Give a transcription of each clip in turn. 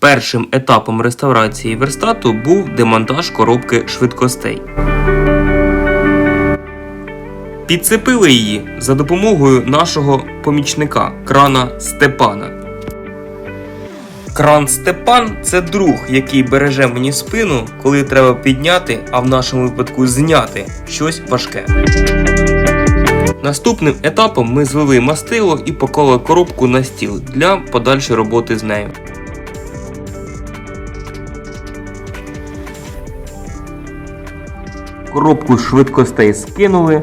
Першим етапом реставрації верстату був демонтаж коробки швидкостей. Підцепили її за допомогою нашого помічника крана Степана. Кран Степан це друг, який береже мені спину, коли треба підняти, а в нашому випадку зняти щось важке. Наступним етапом ми злили мастило і поклали коробку на стіл для подальшої роботи з нею. Коробку швидкостей скинули,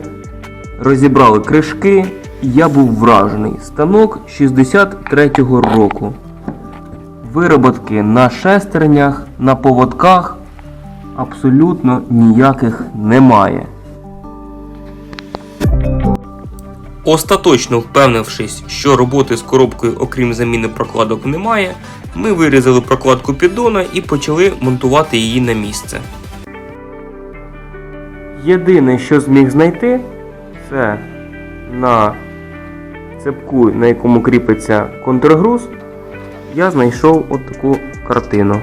розібрали кришки, я був вражений. Станок 63-го року. Вироботки на шестернях, на поводках абсолютно ніяких немає. Остаточно впевнившись, що роботи з коробкою, окрім заміни прокладок, немає, ми вирізали прокладку піддона і почали монтувати її на місце. Єдине, що зміг знайти, це на цепку, на якому кріпиться контргруз, я знайшов от таку картину.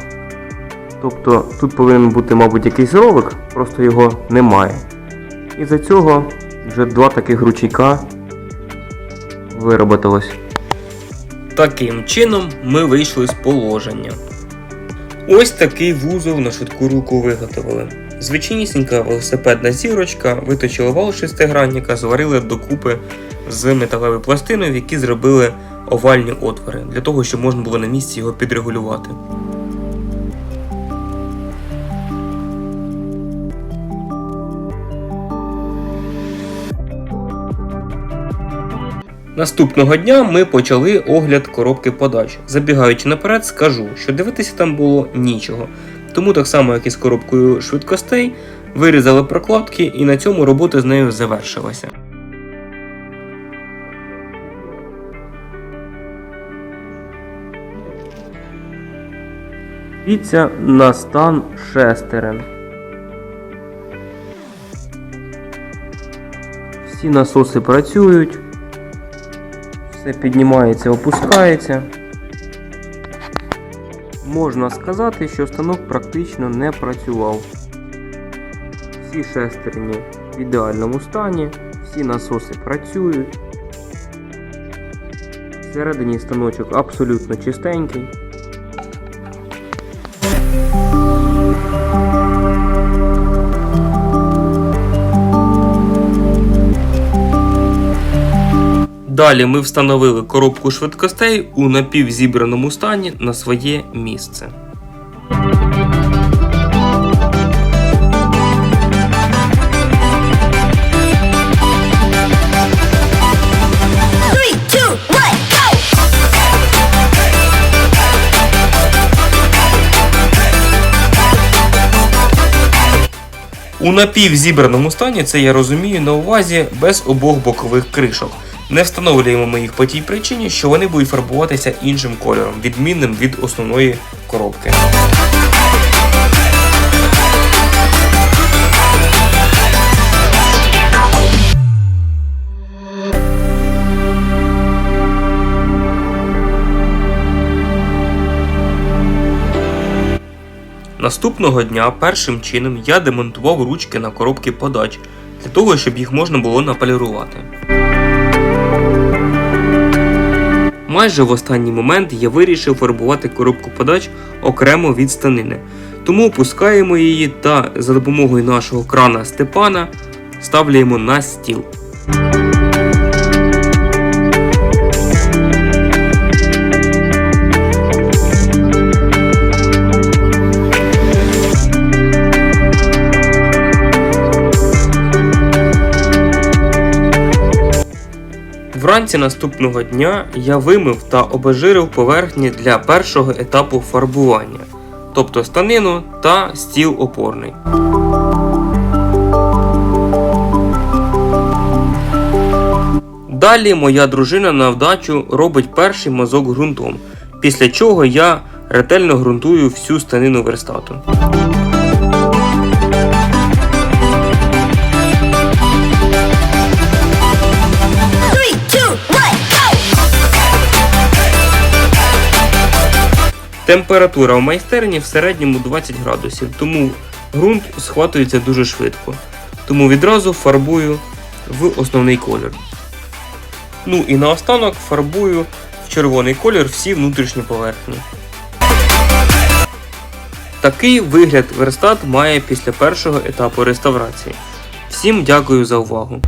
Тобто тут повинен бути, мабуть, якийсь ролик, просто його немає. І за цього вже два таких ручейка вироботилось. Таким чином ми вийшли з положення. Ось такий вузол на швидку руку виготовили. Звичайнісінька велосипедна зірочка, виточили вал шестигранника, зварили докупи з металевою пластиною, в які зробили овальні отвори, для того, щоб можна було на місці його підрегулювати. Наступного дня ми почали огляд коробки подач. Забігаючи наперед, скажу, що дивитися там було нічого. Тому так само, як і з коробкою швидкостей, вирізали прокладки і на цьому робота з нею завершилася. Дивіться на стан шестерен. Всі насоси працюють. Все піднімається, опускається. Можна сказати, що станок практично не працював. Всі шестерні в ідеальному стані, всі насоси працюють. Всередині станочок абсолютно чистенький. Далі ми встановили коробку швидкостей у напівзібраному стані на своє місце. У напівзібраному стані це я розумію на увазі без обох бокових кришок. Не встановлюємо ми їх по тій причині, що вони будуть фарбуватися іншим кольором, відмінним від основної коробки. Наступного дня першим чином я демонтував ручки на коробки подач для того, щоб їх можна було наполірувати. Майже в останній момент я вирішив фарбувати коробку подач окремо від станини. Тому опускаємо її та за допомогою нашого крана Степана ставляємо на стіл. Вранці наступного дня я вимив та обезжирив поверхні для першого етапу фарбування, тобто станину та стіл опорний. Далі моя дружина на вдачу робить перший мазок ґрунтом, після чого я ретельно ґрунтую всю станину верстату. Температура в майстерні в середньому 20 градусів, тому ґрунт схватується дуже швидко. Тому відразу фарбую в основний колір. Ну і наостанок фарбую в червоний колір всі внутрішні поверхні. Такий вигляд верстат має після першого етапу реставрації. Всім дякую за увагу!